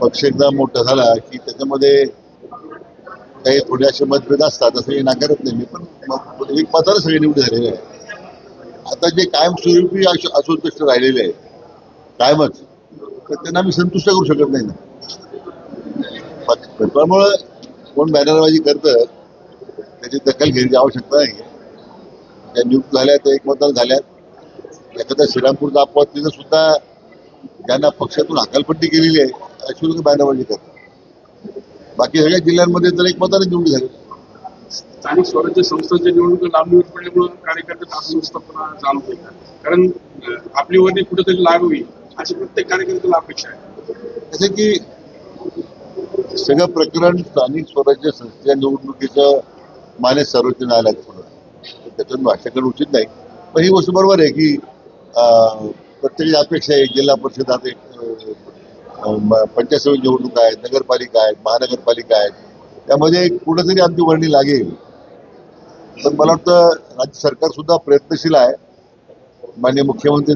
पक्ष एकदा मोठा झाला की त्याच्यामध्ये काही थोडे असे मतभेद असतात असं हे नाकारत नाही मी पण मग एक मताला सगळे निवड झालेले आहे. आता जे कायमस्वरूपी स्वरूपी असंतुष्ट राहिलेले आहे कायमच तर त्यांना मी संतुष्ट करू शकत नाही ना. त्यामुळं कोण बॅनरबाजी करतं त्याची दखल घेण्याची आवश्यकता नाही. त्या नियुक्त झाल्या त्या एकमतानं झाल्यात. एखाद्या श्रीरामपूरचा अपवाद तिथं सुद्धा त्यांना पक्षातून हकालपट्टी केलेली आहे. अशी लोक बॅनरबाजी करतात बाकी सगळ्या जिल्ह्यांमध्ये तर एकमताने निवडून झाले. स्थानिक स्वराज्य संस्थांच्या निवडणुका लांबणीवर पडल्यामुळे कार्यकर्त्यात अस्वस्थपणा जाणवत आहे कारण आपली वर्णी कुठेतरी लागावी अशी प्रत्येक कार्यकर्त्याला अपेक्षा आहे. कसं की सगळं प्रकरण स्थानिक स्वराज्य संस्थेच्या निवडणुकीचं माने सर्वोच्च न्यायालयात पुढं. त्याच्यात भाष्य करणं उचित नाही. पण ही गोष्ट बरोबर आहे की अं, प्रत्येकाची अपेक्षा आहे जिल्हा परिषदात एक अं, म- पंचायत समिती निवडणूक आहेत नगरपालिका आहेत महानगरपालिका आहेत. त्यामध्ये कुठंतरी आमची वर्णी लागेल. पण मला वाटतं राज्य सरकार सुद्धा प्रयत्नशील आहे. माननीय मुख्यमंत्री